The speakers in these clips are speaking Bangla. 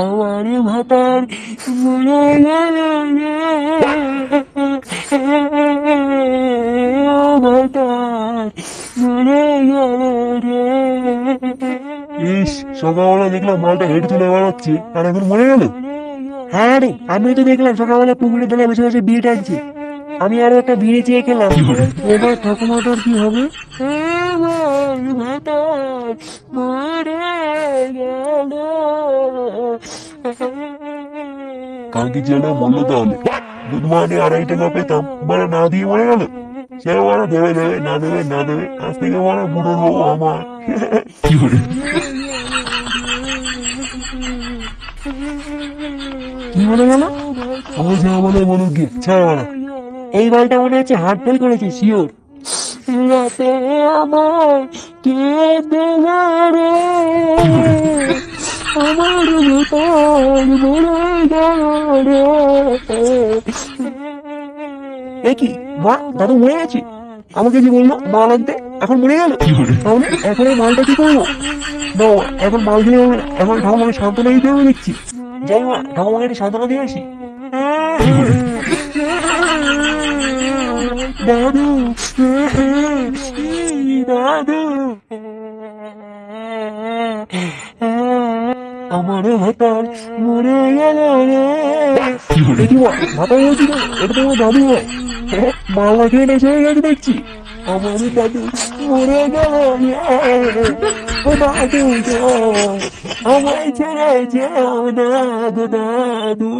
আমারে ভাতার মরে গেল রে ভাতার মরে গেল রে ইস সকালবেলা দেখলাম মালটা হেঁটে বেড়াচ্ছে আর এখন মরে গেল। হ্যাঁ রে আমি তো দেখলাম সকালবেলা তলায় বসে বসে বিয়ে টানছে। আমি আরও একটা বিয়ে চেয়ে খেলাম। এবার ঠাকুমাটার কি হবে? মরে গেল কালকে যেন মরলো তাহলে দুধ মানে আড়াই টাকা পেতাম মানে না দিয়ে মরে গেল। সে মানে দেবে দেবে না দেবে না দেবে। আজ থেকে মানে বুড়ো হব আমার। কি করে কি মনে গেল? আমার যা বলে বলুক গিয়ে ছাড় এই বালটা মনে হচ্ছে হার্ট ফেল করেছে শিওর। রাতে আমার কে দেবে রে? আমার গেল রে এ কি মা দাদু মরে গেছে। আমাকে যে বলল? মাল আনতে? এখন মরে গেল? তাহলে এখন এই মালটা কি করব না এখন মাল না এখন ঠাকুমাকে সান্ত্বনা দিতে হবে দেখছি। যাই মা ঠাকুমাকে একটু সান্ত্বনা দিয়ে আসি। দাদু দাদু। আমার ভাতার মরে গেল রে। দেখি মা ভাতা বলছি তো এটা তো আমার দাদু হয়। মালা খেয়ে নেশে হয়ে গেছে দেখছি। আমার দাদু মরে গেল ও দাদু ছেড়ে যেও না দাদু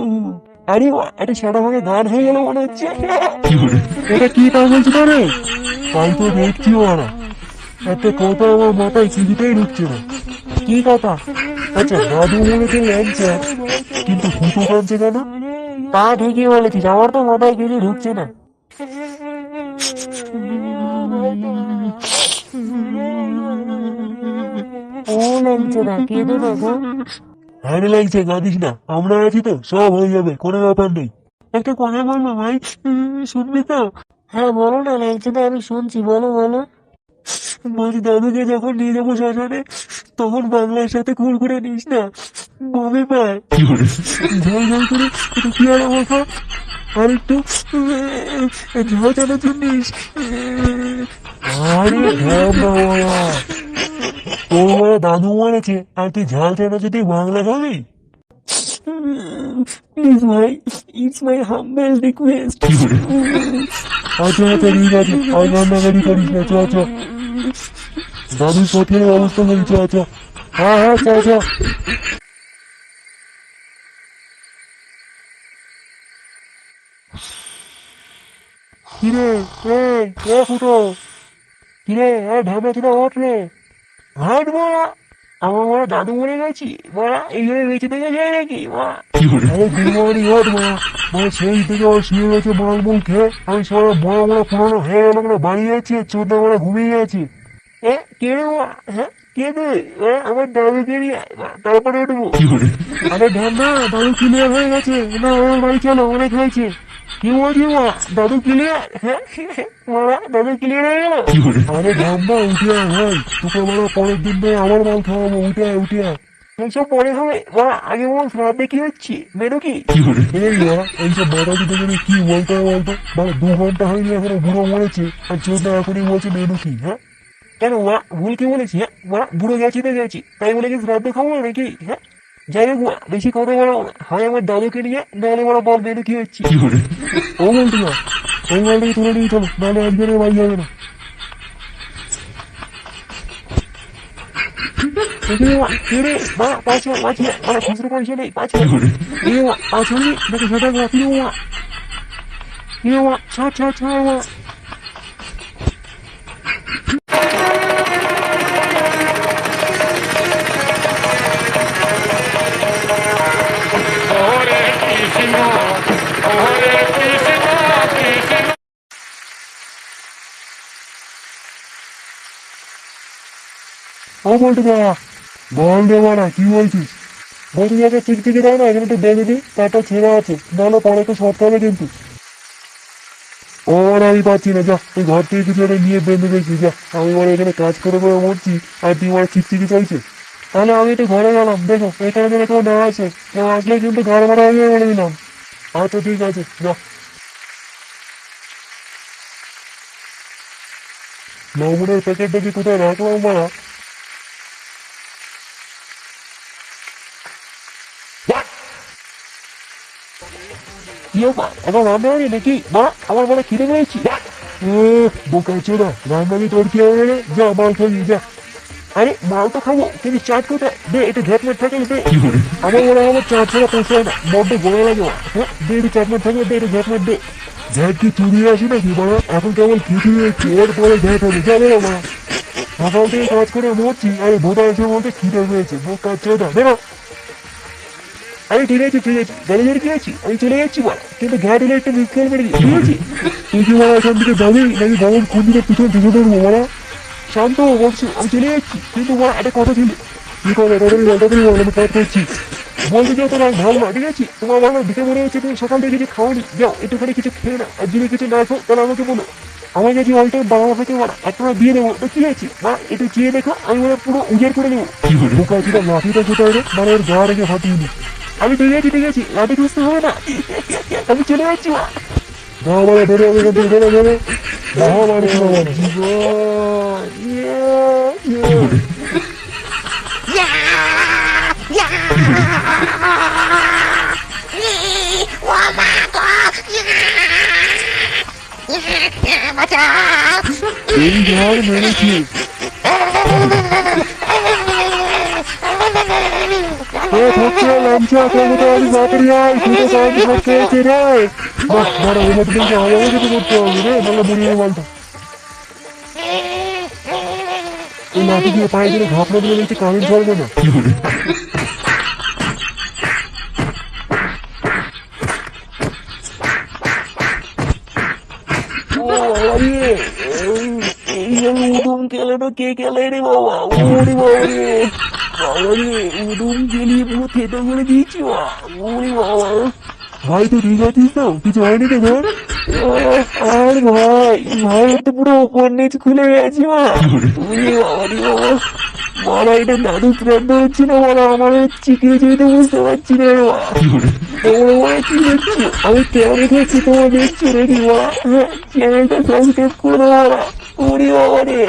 আরে একটা সাদা ভাগে গান হয়ে গেল মনে হচ্ছে। এটা কি তা বলছি রে তাই তো দেখছি ওরা একটা কথা আমার মাথায় ঢুকছে না। কি কথা? আচ্ছা দাদু মনেছে ল্যাংচা কিন্তু ফুটো কাঁদছে কেন? তা ঠিকই বলেছিস, আমার তো মাথায় কিছু ঢুকছে না। ও লাগছে না, কেঁদো না গো। হ্যাঁ লাগছে, কাঁদিস না। আমরা আছি তো, সব হয়ে যাবে, কোনো ব্যাপার নেই। একটা কথা বলব ভাই শুনবি তো? হ্যাঁ বলো না, লাগছে না, আমি শুনছি, বলো বলো। বলছি দাদুকে যখন নিয়ে যাব শ্মশানে তখন বাংলার সাথে কুল করে নিস না। বমি পায় ঝাল ঝাল করে পেয়ারা মাখা আর একটু ঝাল চানাচুর নিস। আরে তোর বড় দাদু মরেছে আর তুই ঝাল চানা যদি বাংলা খাবি? প্লিজ ভাই ইটস মাই হাম্বেল রিকোয়েস্ট। আচ্ছা আচ্ছা ঠিক আছে। আর করিস না চ চ। দাদুর পথের ব্যবস্থা করি চ চ হ্যাঁ হ্যাঁ চল কিরে এই রে হাট বড়া আমার দাদু মরে গেছি বড়া এইভাবে বেঁচে থেকে যায় নাকি আরে গুরুবাড়ি হট মা মানে সেই থেকে ওর শুয়ে খেয়ে আমি হয়ে বাড়ি চোদ্দ বড় ঘুমিয়ে গেছি। এ কে হ্যাঁ কে আমার তারপরে হয়ে গেছে না আমার বাড়ি চলো অনেক হয়েছে কি বলছি মা দাদু হ্যাঁ মারা দাদু ক্লিয়ার হয়ে গেল আরে আয় তোকে পরের দিন আমার মাল খাওয়াবো উঠে আয় এইসব পরে হবে মা আগে বল শ্রাদ্ধে কি হচ্ছে মেনু কি এইসব বাটাকি থেকে কি বলতে বলতো দু ঘণ্টা হয়নি এখনও বুড়ো মরেছে আর চোদ্দ এখনই বলছে মেনু কি হ্যাঁ কেন মা ভুল কি বলেছি হ্যাঁ? মা বুড়ো গেছি তো গেছি। তাই বলে কি শ্রাদ্ধ খাব নাকি হ্যাঁ? যাই হোক মা বেশি কথা বলো হয় আমার দাদুকে নিয়ে নাহলে বড় বল মেনু কি হচ্ছে? ও বলতে না ওই মালটাকে তুলে নিয়ে চলো নাহলে আজকে বাড়ি যাবে না। এখানে মা মা পাঁচ পাঁচ মা খুচরো পয়সা নেই পাঁচ মা। পাঁচ সেটা মা? মা? মা মা। না, এখানে একটু বেঁধে আছে হবে কিন্তু। ও আর আমি পাচ্ছি না, যা তুই ঘর থেকে নিয়ে বেঁধে দেখি যা, আমি এখানে কাজ করে করে আর তুই মানে ঠিক থেকে চাইছে তাহলে আমি একটু ঘরে গেলাম, দেখো, এখানে যেন কেউ না আছে। কেউ আসলে কিন্তু ঘরে হয়ে যাবে বলে দিলাম। আচ্ছা ঠিক আছে যা লবণের প্যাকেটটা কি কোথায় রাখলাম মারা আমার রান্না মনে খিদে পেয়েছি। বোকা চোদা রান্নালি তোর কি হবে? যা, মাল খাবি যা। আরে মাল তো খাব কিন্তু চাট কোথায় দে একটু ঘেটমেট থাকে দে। আমার মনে হয় আমার চার ছাড়া পোষায় না। বড্ড গোড়া লাগে হ্যাঁ দে একটু চাটমেট থাকবে দে একটু ঘ্যাটমেট দে। ঘ্যাট কি চুরি আসি নাকি বড় এখন কেবল খিচুড়ি ওর পরে ঘ্যাট হবে যাবে না মা সকাল থেকে কাজ করে মরছি আরে বোধা এসে বলতে খিদে পেয়েছে বোকা চোদা বেরো আমি ঠিক আছে ঠিক আছে। গাড়ি গাড়ি আছি আমি চলে যাচ্ছি বল। কিন্তু ঘাট হলে একটু মিস কল ঠিক আছে। তুই কি বলা এখান থেকে যাবি? নাকি বাবুর কোন দিকে পিছনে ঢুকে ধরবো বলা? শান্ত বলছি আমি চলে যাচ্ছি কিন্তু বল একটা কথা ছিল কি করে তাড়াতাড়ি বল তাড়াতাড়ি আমি কাজ করছি বলতে যাও তোমার ভালো না ঠিক আছে? তোমার ভালো দিকে মনে হচ্ছে তুমি সকাল থেকে কিছু খাওনি যাও একটুখানি কিছু খেয়ে না আর যদি কিছু না খাও তাহলে আমাকে বলো। আমার কাছে অল টাইম বাবা বলা একটা দিয়ে দেবো তো ঠিক আছে? মা একটু চেয়ে দেখো আমি মানে পুরো উজাড় করে দেবো। বোকা চোদা লাঠিটা কোথায় রে মানে ওর গা রেখে ফাটিয়ে নি আমি ঠিক আছে ঠিক আছে লাঠি খুঁজতে হবে না। আমি চলে যাচ্ছি মা। না বলে ধরে আমি ধরে ধরে মহামারী ছিল এই লাঠি দিয়ে পায়ে দিলে ঘাপড়া দিলে কারেন্ট চলবে না। উদুম খেলে তো কে খেলে রে বাবা ওরে বাবা রে বাবা রে উদুম খেলিয়ে পুরো থেতো করে দিয়েছি ওরে বাবা ভাই তুই ঠিক আছিস তো কিছু হয়নি তো ধর আর ভাই ভাই তো পুরো ওপর নিচ খুলে গেছে মা বাবা বড় এটা দাদু শ্রাদ্ধ হচ্ছে না বড় আমার কি যেতে বুঝতে পারছি না। রে বাবা তোমরা বলে কি দেখছ আমি কেমন দেখছি তোমার দেখছ নাকি বাবা হ্যাঁ চ্যানেলটা সাবস্ক্রাইব করে দেবো বাবা ওরে বাবা রে